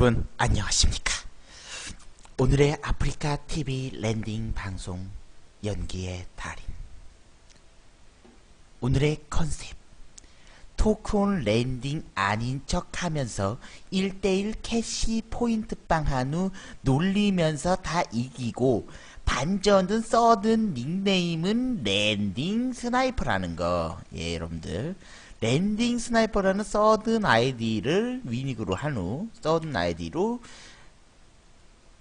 여러분 안녕하십니까 오늘의 아프리카 TV 랜딩 방송 연기의 달인 오늘의 컨셉 토크온 랜딩 아닌 척 하면서 1대1 캐시 포인트 빵 한 후 놀리면서 다 이기고 반전은 써든 닉네임은 랜딩 스나이퍼라는 거. 예, 여러분들. 랜딩 스나이퍼라는 써든 아이디를 위닉으로 한 후, 써든 아이디로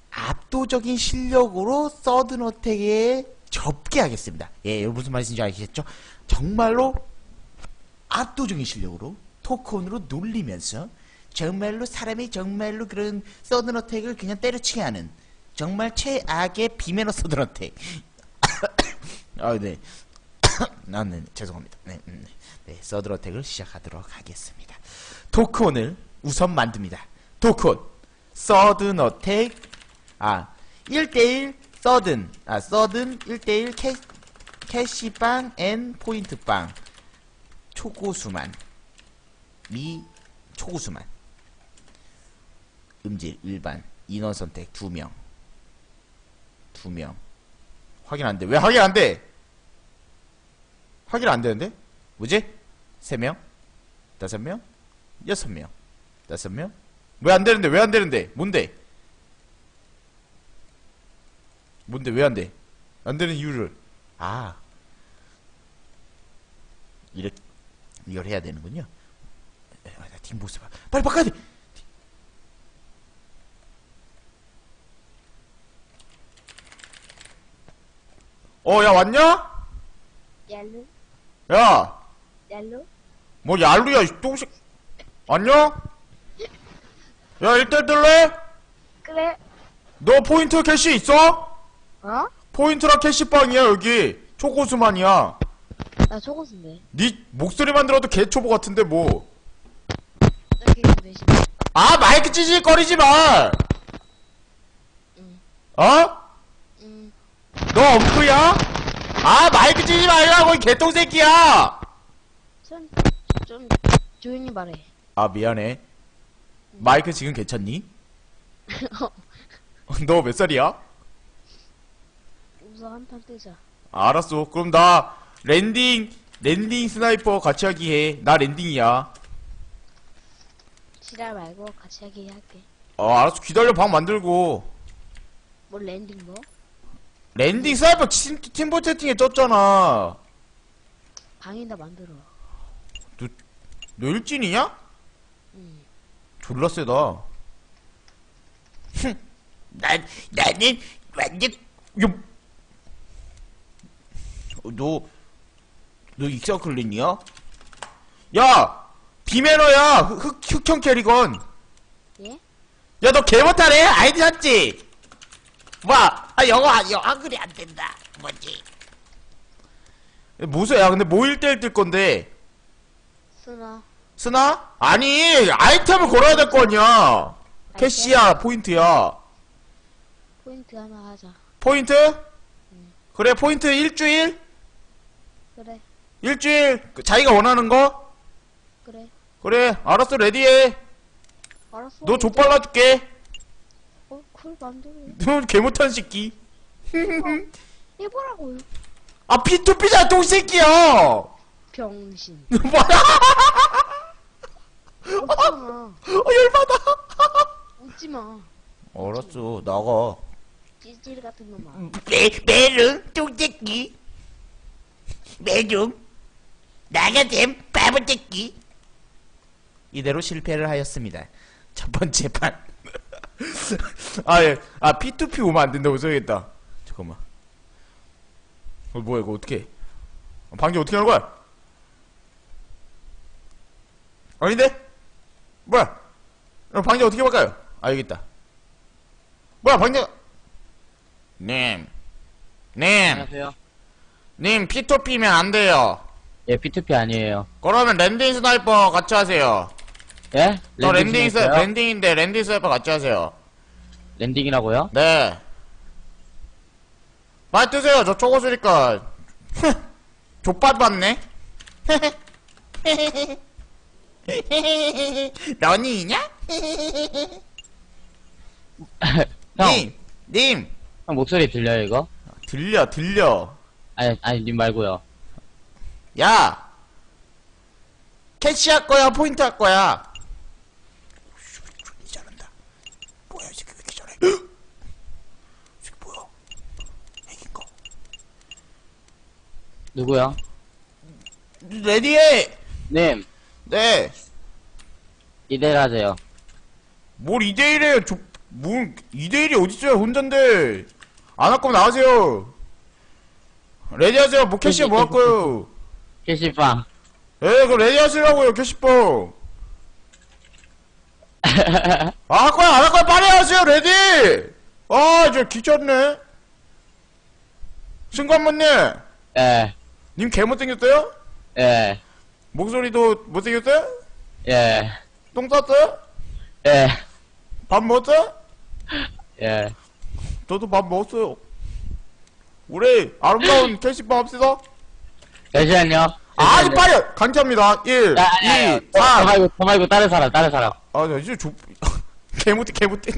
압도적인 실력으로 서든 어택에 접게 하겠습니다. 예, 무슨 말인지 아시겠죠? 정말로 압도적인 실력으로 토큰으로 놀리면서 정말로 사람이 정말로 그런 서든 어택을 그냥 때려치게 하는 정말 최악의 비매너 서든 어택. 아, 네. 아, 네, 죄송합니다. 네, 음, 네. 네, 서든 어택을 시작하도록 하겠습니다. 토큰을 우선 만듭니다. 토큰 서든 어택. 아 1대1 서든. 아 서든 1대1 캐, 캐시빵 앤 포인트빵. 초고수만. 미 초고수만. 음질 일반. 인원 선택 2명. 2명. 확인 안돼 왜 확인 안돼 확인 안 되는데 뭐지 3명 5명 6명 5명 왜 안 되는데 왜 안 되는데 뭔데 뭔데 왜 안 돼? 안 되는 이유를 아 이렇게 이걸 해야 되는군요. 에, 아, 나 뒷모습 봐. 빨리 바꿔야 돼. 어, 야 왔냐? 얄루? 야, 얄루? 뭐 얄루야, 이 똥식. 안녕? 야, 일대 들래? 그래. 너 포인트 캐시 있어? 어? 포인트랑 캐시빵이야 여기 초고수만이야 나 속옷인데. 네 목소리만 들어도 개초보 같은데 뭐아 나 걔가 몇시 마이크 찌질거리지 마 응. 어? 응. 너 엄프야? 아 마이크 찌지 말라고 이 개똥새끼야 좀, 좀, 조용히 말해. 아 미안해 마이크 지금 괜찮니? 너 몇 살이야? 우선 한판 뜨자. 알았어 그럼 나 랜딩 랜딩 스나이퍼 같이 하기 해나 랜딩이야 지랄 말고 같이 하기 할게. 어 알았어 기다려 방 만들고 뭘 랜딩 뭐? 랜딩 스나이퍼 팀, 팀보 채팅에 떴잖아. 방에다 만들어. 너 일진이냐? 응. 졸라 세다. 난, 나는 완전, 요, 어, 너, 너 익사클린이야? 야! 비매너야! 흑, 흑, 흑형 캐리건! 예? 야, 너 개못하네? 아이디 샀지? 와, 아, 영어, 영어, 한글이 안 된다. 뭐지? 무슨, 야, 근데 뭐 1대1 뜰 건데? 쓰나? 쓰나? 아니, 아이템을 걸어야 될 거 아니야. 캐시야, 포인트야. 포인트 하나 하자. 포인트? 그래, 포인트 일주일? 그래. 일주일, 그 자기가 원하는 거? 그래. 그래, 알았어, 레디해. 알았어. 너 족발라줄게. 만들어. 너 개못한 새끼. 해보라고요. 아, P2P잖아, 똥새끼야! 병신. 뭐야? 웃지마. 어, 열받아. 웃지마. 알았어, 나가. 찌질 같은 놈아. 매, 메롱, 똥새끼. 메롱. 나가셈, 바보새끼. 이대로 실패를 하였습니다. 첫 번째 판. 아, 예. 아, P2P 오면 안 된다고 써야겠다. 잠깐만. 어, 뭐야, 이거 어떻게 방금 어떻게 하는 거야? 아닌데? 뭐야? 어, 방금 어떻게 바꿔요? 아, 여기 있다. 뭐야, 방금. 님. 님. 안녕하세요. 님, P2P면 안 돼요. 예, P2P 아니에요. 그러면 랜딩 스나이퍼 같이 하세요. 예? 저 랜딩 스 스나이퍼요? 랜딩인데 랜딩 스나이퍼 같이 하세요. 랜딩이라고요? 네. 많이 뜨세요. 저 초고수니까. 족밥 받네. 너니냐? 형, 님! 님! 형 목소리 들려요, 이거? 들려, 들려. 아니, 아니, 님 말고요. 야! 캐시 할 거야, 포인트 할 거야? 이 잘한다. 뭐야, 이 새끼 왜 이렇게 잘해? 이 새끼 뭐야? 핵인가? 누구요? 레디해! 님, 네. 이대로 하세요. 뭘 2대1에, 저, 뭘, 2대1이 어딨어요, 혼잔데. 안 할 거면 나가세요. 레디 하세요. 뭐 캐시 뭐할 거요? 캐시빵. 에, 그 레디 하시라고요, 캐시뽕. 아, 할 거야, 안 할 거야, 빨리 하세요, 레디! 아, 저 귀찮네. 승관모님, 예, 님 개 못생겼어요? 예, 목소리도 못생겼어요? 예, 똥 쌌어요? 예, 밥 먹었어요? 예. 저도 밥 먹었어요. 우리 아름다운 캐시빵 합시다. 잠시만요. 아니, 빨리! 강퇴합니다. 1, 야, 야, 야, 2, 저 3. 말고, 저 말고 다른 사람, 다른 사람. 아, 나 진짜 조, 개 못해, 개 못해.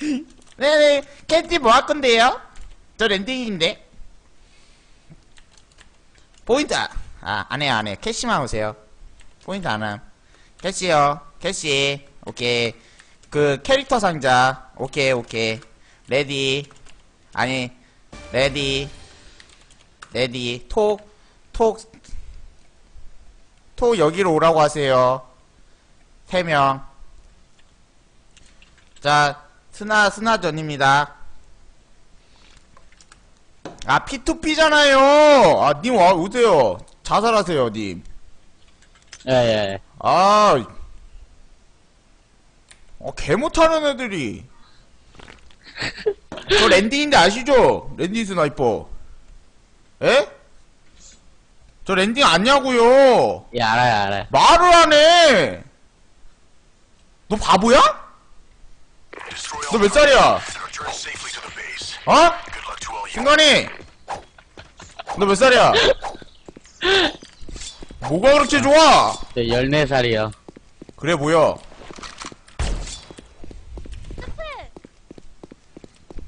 네네, 캔디 뭐할 건데요? 저 랜딩인데. 포인트, 아, 안 해요, 안 해요. 캐시만 오세요. 포인트 안 함. 캐시요, 캐시. 오케이. 그, 캐릭터 상자. 오케이, 오케이. 레디. 아니, 레디. 레디. 톡, 톡. 톡 여기로 오라고 하세요. 세명 자, 스나, 스나전입니다. 아, P2P잖아요! 아, 님 와, 오세요. 자살하세요, 님. 예, 예. 아, 어, 개 못하는 애들이. 저 랜딩인데 아시죠? 랜딩 스나이퍼. 에? 저 랜딩 아냐고요 예, 알아요, 알아요. 말을 안 해! 너 바보야? 너 몇 살이야? 어? 승관이! 너 몇 살이야? 뭐가 그렇게 좋아? 저 14살이요. 그래 보여.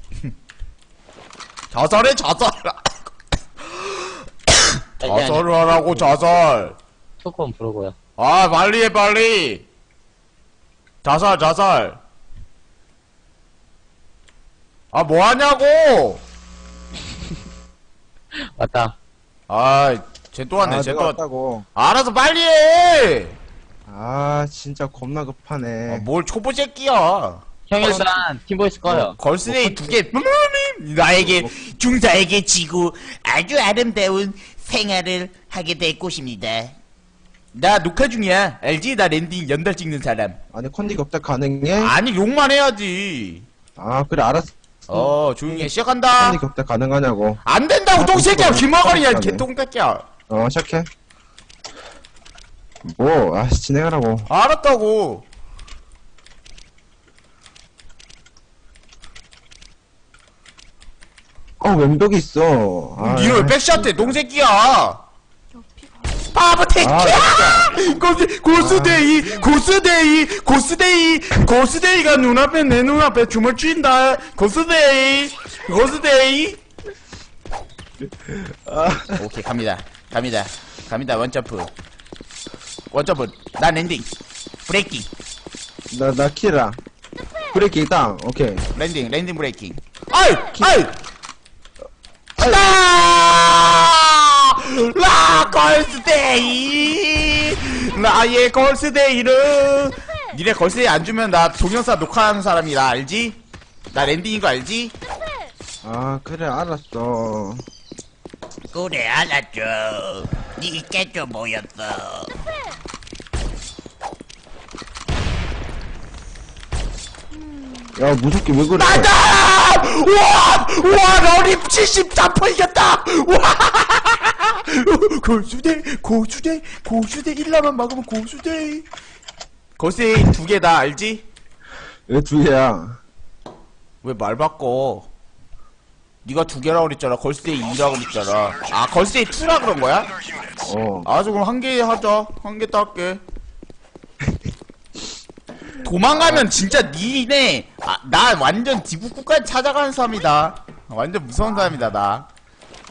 자살해 자살. 자살을 하라고 자살. 토크온 부르고요. 아 빨리 해 빨리. 자살 자살. 아 뭐하냐고. 왔다. 아 쟤 또 왔네 아, 쟤 내가 또. 왔다고. 알아서 빨리 해. 아, 진짜 겁나 급하네. 아, 뭘 초보 새끼야. 형 일단 팀보이스 꺼요. 걸스데이 두 개, 나에게, 중사에게 지고 아주 아름다운 생활을 하게 될 곳입니다. 나 녹화 중이야. 알지? 나 랜딩 연달 찍는 사람. 아니, 컨디 격자 가능해? 아니, 욕만 해야지. 아, 그래, 알았어. 어, 조용히 해. 시작한다. 컨디 격자 가능하냐고. 안 된다고, 아, 똥새끼야. 깜짝이야. 개똥새끼야. 어, 시작해. 뭐, 아, 진행하라고. 알았다고. 어, 왼벽이 있어. 아, 니는 왜 야, 백샷해, 똥새끼야. 바보 새끼야! 아, 고스, 고스데이, 고스데이, 고스데이, 고스데이가 눈앞에, 내 눈앞에 춤을 춘다. 고스데이, 고스데이. 오케이, 갑니다. 갑니다. 갑니다, 원점프. 원점프. 난 랜딩. 브레이킹. 나, 나 키라. 브레이킹 땅. 오케이. 랜딩, 랜딩 브레이킹. 아이! 아이! 라! 라! 걸스데이! 나의 걸스데이를! 니네 걸스데이 안 주면 나 동영상 녹화하는 사람이라 알지? 나 랜딩인 거 알지? 아, 그래, 알았어. 그래 알았죠. 니께 좀 모였어. 야, 무섭게 왜 그래? 나다! 와! 와! 러리 74% 이겼다! 와! 고수대, 고수대, 고수대 1라만 막으면 고수대. 거세 두 개 다 알지? 왜 두 개야? 왜 말 바꿔? 네가 두 개라고 그랬잖아. 걸스데이 2라고 그랬잖아. 아, 걸스데이 2라 그런 거야? 어. 아주 그럼 한 개 하자. 한 개 딸게. 도망가면 진짜 니네 아, 나 완전 지구국까지 찾아가는 사람이다 완전 무서운 사람이다 나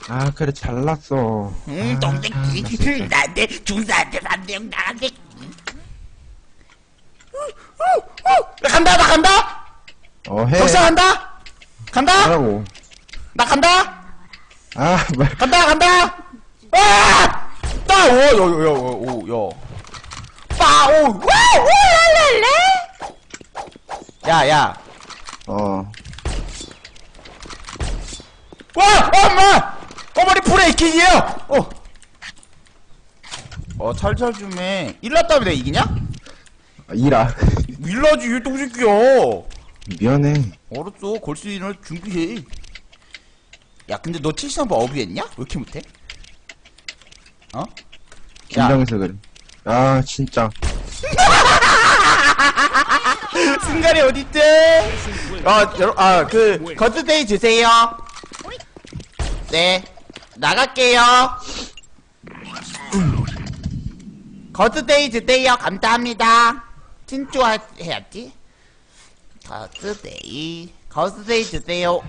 아, 그래, 잘났어. 응, 동생끼리 나한테 중사한테 남대형 나한테 나 간다 나 간다 어, 해. 적사 간다 간다 하라고. 나 간다 아, 말. 간다 간다 아! 따오요요요요 빠오 와오랄랄레 야야 어. 와 엄마 브레이킹이에요 어. 어 찰찰 좀해 일났다면 내가 이기냐? 아, 일아. 일나지 이 똥새끼야 미안해. 알았어 걸스인을 준비해 야 근데 너 73번 어뷰했냐? 왜 이렇게 못해? 어? 야 긴장해서 그래. 아, 진짜. 승갈이 어딨지? 어, 여러, 아, 그, 거스데이 주세요. 네. 나갈게요. 거스데이 주세요. 감사합니다. 친추 해야지. 거스데이. 거스데이 주세요.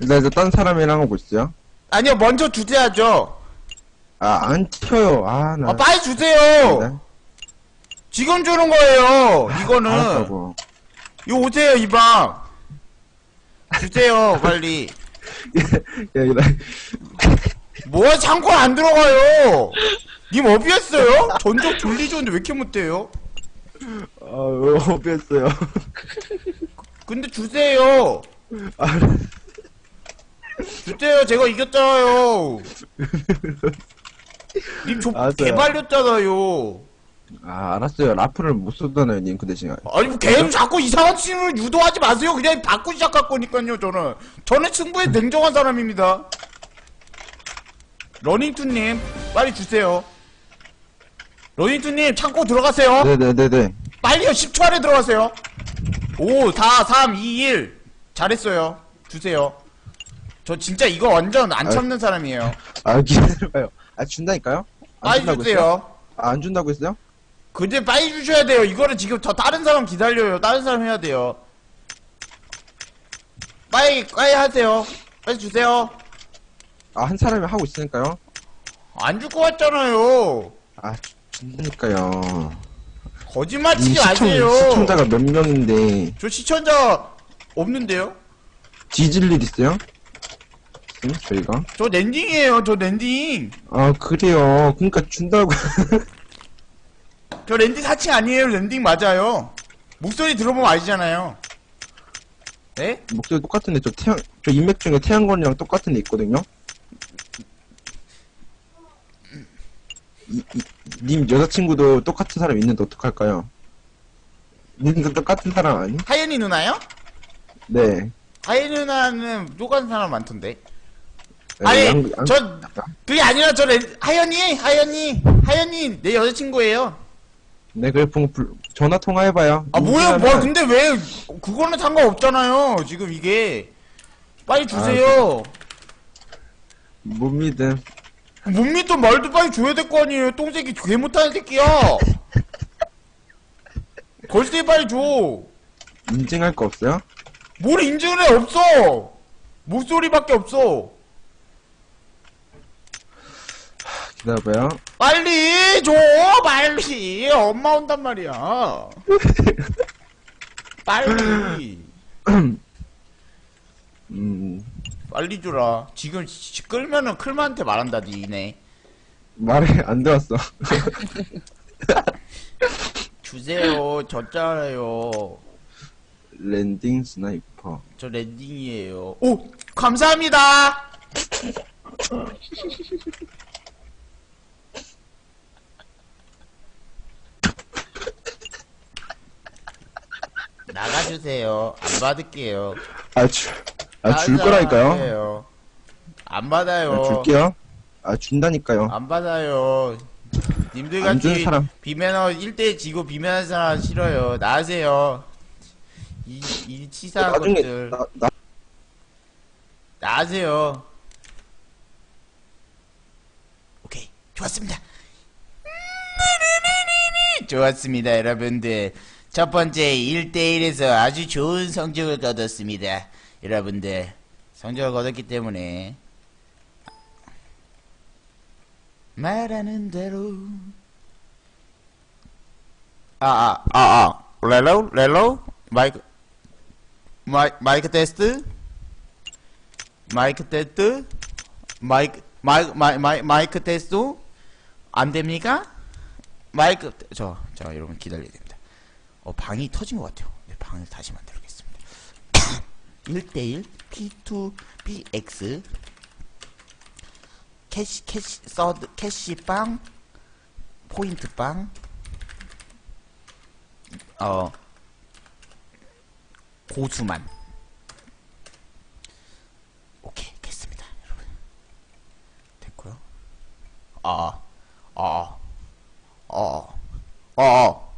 일단, 이제 딴 사람이랑 하고 있어요. 아니요, 먼저 주세야죠. 아, 안 튀어요. 아, 나. 아, 빨리 주세요. 네? 지금 주는 거예요. 이거는. 알았다고. 이거 오세요, 이 방. 주세요, 빨리. 야, 이거, 나- 뭐야 창고 안 들어가요 님 어비했어요? 전적 돌리줬는데 왜 이렇게 못해요? 아, 왜 어비했어요. 근데 주세요 주세요 제가 이겼잖아요 님 저, 알았어요. 개발렸잖아요 아, 알았어요. 라프를 못 쏘잖아요, 님, 그 대신. 아니 뭐 계속 자꾸 이상한 팀을 유도하지 마세요 그냥 바꾸 시작할 거니까요 저는 저는 승부에 냉정한 사람입니다 러닝투님 빨리 주세요 러닝투님 창고 들어가세요 네네네네. 빨리요 10초 안에 들어가세요 5 4 3 2 1 잘했어요 주세요 저 진짜 이거 완전 안 아. 참는 사람이에요 아, 기다려봐요. 아, 준다니까요? 안 빨리 준다고 했어요? 주세요 아, 안 준다고 했어요? 근데 빨리 주셔야 돼요 이거는 지금 저 다른 사람 기다려요 다른 사람 해야 돼요 빨리 빨리 하세요 빨리 주세요 아, 한 사람이 하고 있으니까요? 안 줄 것 같잖아요 아, 준다니까요. 거짓말 이 치지 시청, 마세요 시청자가 몇 명인데, 저 시청자 없는데요 뒤질 일 있어요? 응, 저희가? 저 랜딩이에요 저 랜딩 아, 그래요. 그니까 준다고. 저 랜딩 사칭 아니에요 랜딩 맞아요 목소리 들어보면 아시잖아요 네? 목소리 똑같은데, 저 태양, 저 인맥 중에 태양권이랑 똑같은 애 있거든요? 이, 이, 님 여자친구도 똑같은 사람 있는데 어떡할까요? 님도 똑같은 사람 아니? 하연이 누나요? 네. 하연이 누나는 똑같은 사람 많던데 네, 아니 양- 양- 저 그게 아니라 저 랜, 하연이 하연이 하연이 내 여자친구예요 네, 그래, 분- 불- 전화 통화해봐요. 아 뭐야 뭐 근데 왜 그거는 상관없잖아요 지금 이게 빨리 주세요 못 믿음. 못 믿던 말도 빨리 줘야 될 거 아니에요. 똥새끼 개 못하는 새끼야. 걸스데이 빨리 줘. 인증할 거 없어요? 뭘 인증을 해? 없어. 목소리밖에 없어. 기다려봐요. 빨리 줘. 빨리. 엄마 온단 말이야. 빨리. 음, 빨리 줘라. 지금 시- 끌면은 클만한테 말한다 니네 말이 안 들었어. 주세요. 졌잖아요. 랜딩 스나이퍼. 저 랜딩이에요. 오 감사합니다. 나가주세요. 안 받을게요. 아, 줄, 아, 줄 거라니까요? 안 받아요 아, 줄게요. 아, 준다니까요. 안 받아요 님들 안 주는 같이 사람. 비매너 1대 지고 비매너 사람 싫어요 나가세요 이, 이 치사한 나중에, 것들 나, 나, 나가세요. 오케이, 좋았습니다. 좋았습니다, 여러분들. 첫 번째 1대1에서 아주 좋은 성적을 거뒀습니다. 여러분들, 성적을 거뒀기 때문에, 말하는 대로. 아, 아, 아, 아. 렐로? 렐로? 마이크, 마이, 마이크 테스트? 마이크 테스트? 마이크, 마이크, 마이, 마이, 마이크 테스트? 안 됩니까? 마이크, 저, 자, 여러분 기다려야 됩니다. 어, 방이 터진 것 같아요. 네, 방을 다시 만들겠습니다. 1대1, P2BX, 캐시, 캐시, 서드, 캐시빵, 포인트빵, 어, 고수만. 오케이, 됐습니다, 여러분. 됐고요. 아, 아, 아, 아,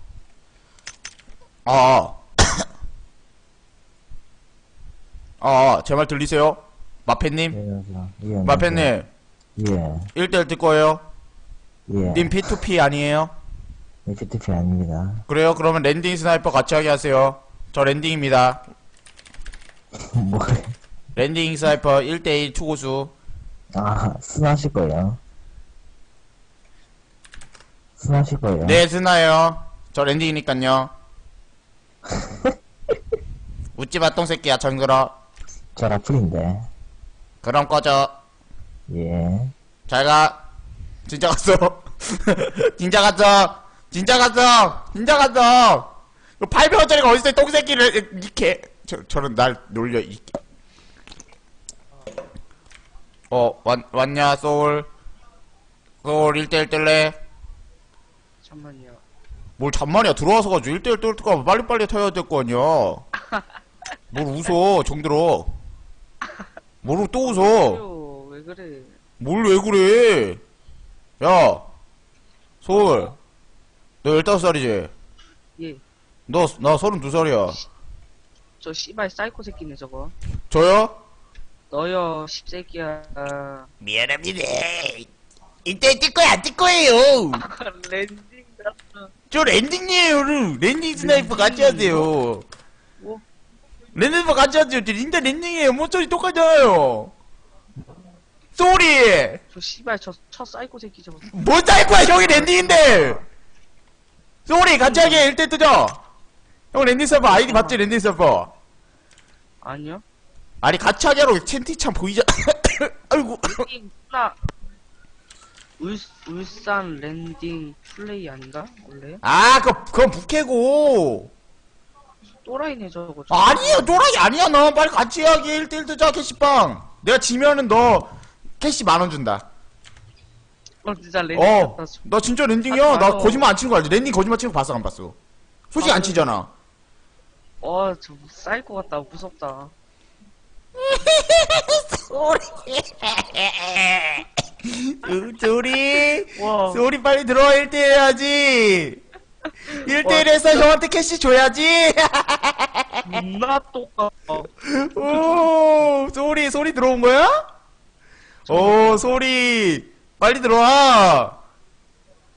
아, 아, 제 말 들리세요? 마페님? 예, 마페님. 예, 1대1 뜰 거예요? 예. 님 P2P 아니에요? 네, PTP 아닙니다. 그래요? 그러면 랜딩 스나이퍼 같이 하게 하세요. 저 랜딩입니다. 뭐, 랜딩 스나이퍼 1대1 투고수. 아, 순하실 거예요. 순하실 거예요. 네, 스나요. 저 랜딩이니깐요. 웃지 마, 똥새끼야, 정들어. 저 라플인데. 그럼 꺼져. 예. 잘 가. 진짜 갔어. 진짜 갔어. 진짜 갔어. 진짜 갔어. 800원짜리가 어딨어, 이 똥새끼를. 이렇게. 저, 저는 날 놀려, 이 어, 왔, 왔냐, 소울. 소울 1대1 뜰래? 잠만요. 뭘 잠만이야, 들어와서 가지고 1대1 뜰 거면 빨리빨리 터야 될 거 아니야. 뭘 웃어, 정들어. 뭘또 웃어. 요, 왜 그래? 뭘 왜 그래? 야, 소울. 너 15살이지? 예. 너, 나 32살이야. 저 씨발 사이코 새끼네 저거. 저요? 너요 십새끼야. 미안합니다. 이때 뜰 거야, 안 뜰 거예요. 랜딩 저 랜딩이에요, 랜딩 스나이퍼 같이 하세요. 뭐? 랜딩 스나이퍼 같이 하세요. 진짜 랜딩이에요. 모서리 똑같잖아요. 쏘리! 저 씨발 저 첫 사이코 새끼 저거. 뭔 사이퍼야, 형이 랜딩인데! 쏘리, 같이 하게 1대 뜨죠? 형 랜딩 서버 아이디 봤지, 랜딩 서버? 아니요? 아니, 같이 하기로 채팅창 보이자. 아이고. 랜딩 울, 울산 랜딩 플레이 아닌가? 원래? 아, 그, 그건 부캐고. 또라이네 저거. 저. 아니에요, 또라이 아니야, 너. 빨리 같이 하기 1대1 뜨자, 캐시빵. 내가 지면은 너, 캐시 만 원 준다. 어 진짜 랜딩 어, 같다. 저- 나 진짜 랜딩이야. 하지 나. 거짓말 안 치는 거 알지? 랜딩 거짓말 치는 거 봤어, 안 봤어? 솔직히 안 아, 치잖아. 어, 저 사이코 같다. 무섭다. 으, 소리. 와. 소리 빨리 들어와, 1대1 해야지. 1대1에서 형한테 캐시 줘야지. 존나 똑같아. 오, 소리, 소리 들어온 거야? 오, 소리. 빨리 들어와.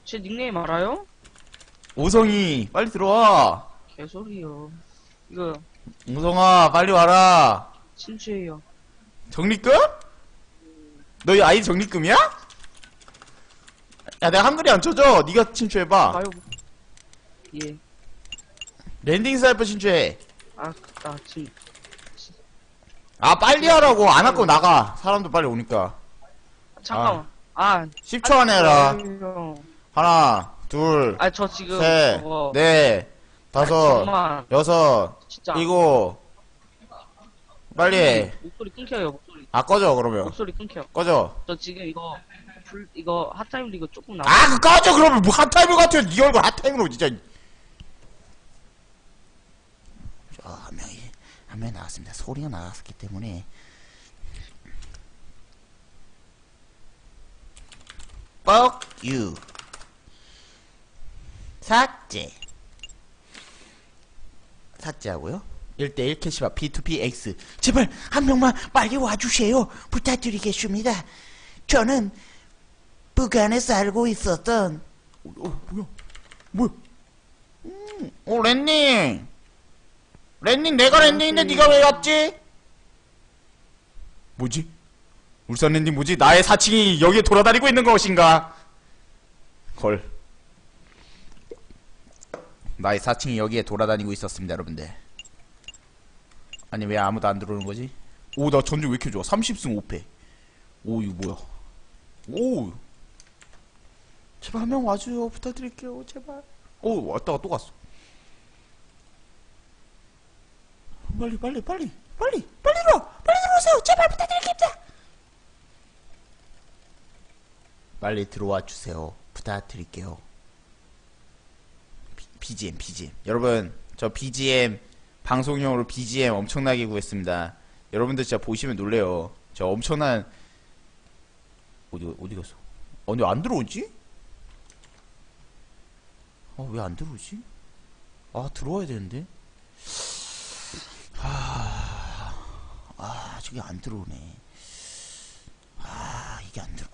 제 닉네임 알아요? 오성이, 빨리 들어와. 개소리요. 이거 오성아, 빨리 와라. 친추예요. 정리금? 너희 아이 정리금이야? 야, 내가 한글이 안 쳐져. 네가 친추해봐. 가요. 예. 랜딩 사이퍼 친추해. 아, 나 지금 아, 빨리 하라고. 안 할 거면 나가. 사람도 빨리 오니까. 잠깐만. 아, 10초 안에 해라. 형. 하나, 둘, 아, 저 지금 셋, 저거 넷, 다섯, 잠깐만. 여섯, 진짜 일곱. 빨리 해. 목소리 끊겨요. 목소리. 아, 꺼져, 그러면. 목소리 끊겨. 꺼져. 저 지금 이거 불 이거 핫타임 리그 조금 나. 아, 그 꺼져, 그러면. 뭐 핫타임을 같아. 네 얼굴 핫타임으로, 진짜. 저, 한 명이, 한 명이 나왔습니다. 소리가 나왔기 때문에. Fuck you. 삭제. 삭제하고요. 1대1 캐시바 P2PX. 제발 한 명만 빨리 와주세요. 부탁드리겠습니다. 저는 북한에 살고 있었던 어, 뭐야? 뭐야? 음, 어, 랜님. 랜님, 내가 랜님인데 네가 왜 왔지? 뭐지? 울산 랜님 뭐지? 나의 사칭이 여기에 돌아다니고 있는 것인가? 걸. 나의 사칭이 여기에 돌아다니고 있었습니다, 여러분들. 아니, 왜 아무도 안 들어오는 거지? 오, 나 전주 왜 이렇게 좋아? 30승 5패. 오, 이거 뭐야? 오! 제발 한 명 와줘요. 부탁드릴게요. 제발. 오, 왔다가 또 갔어. 빨리, 빨리, 빨리, 빨리, 빨리 들어! 빨리 들어오세요! 제발 부탁드립니다! 빨리 들어와 주세요. 부탁드릴게요. 비- BGM, BGM. 여러분, 저 BGM, 방송용으로 BGM 엄청나게 구했습니다. 여러분들 진짜 보시면 놀래요. 저 엄청난, 어디, 어디 갔어? 아니, 안 들어오지? 어, 왜안 들어오지? 아, 들어와야 되는데? 아, 아, 저게 안 들어오네. 아, 이게 안 들어.